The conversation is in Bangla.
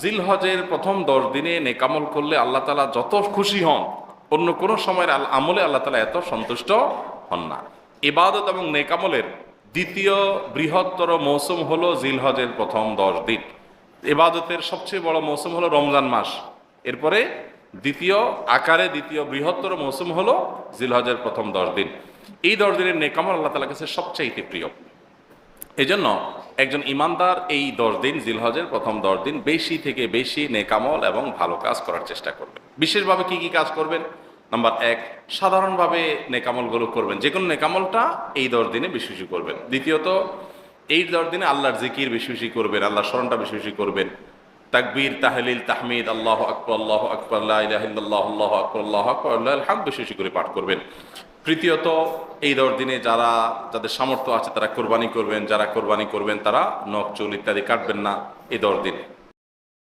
জিল হজের প্রথম দশ দিনে নেকামল করলে আল্লাহ তালা যত খুশি হন, অন্য কোনো সময়ের আমলে আল্লাহ তালা এত সন্তুষ্ট হন না। ইবাদত এবং নেকামলের দ্বিতীয় বৃহত্তর মৌসুম হলো জিল হজের প্রথম দশ দিন। ইবাদতের সবচেয়ে বড় মৌসুম হলো রমজান মাস। এরপরে দ্বিতীয় আকারে দ্বিতীয় বৃহত্তর মৌসুম হলো জিল হজের প্রথম দশ দিন। এই দশ দিনের নেকামল আল্লাহ তালার কাছে সবচাইতে প্রিয়। এই জন্য একজন ইমানদার এই দশ দিন জিলহজের প্রথম দশ দিন বেশি থেকে বেশি নেকামল এবং ভালো কাজ করার চেষ্টা করবেন। বিশেষভাবে কি কি কাজ করবেন? নাম্বার এক, সাধারণভাবে নেকামলগুলো করবেন। যে কোনো নেকামলটা এই দশ দিনে বেশি করবেন। দ্বিতীয়ত, এই দশ দিনে আল্লাহর জিকির বেশি বেশি করবেন, আল্লাহর স্মরণটা বেশি বেশি করবেন। তাকবীর, তাহলিল, তাহমিদ, আল্লাহ আকবর আল্লাহ আকবর আল্লাহ আকবর আল্লাহ আকবর, আল্লাহ বেশি বেশি করে পাঠ করবেন। তৃতীয়ত এই দশ দিনে যারা, যাদের সামর্থ্য আছে তারা কোরবানি করবেন, যারা কোরবানি করবেন তারা নখ, চুল ইত্যাদি কাটবেন না এই দশ দিন।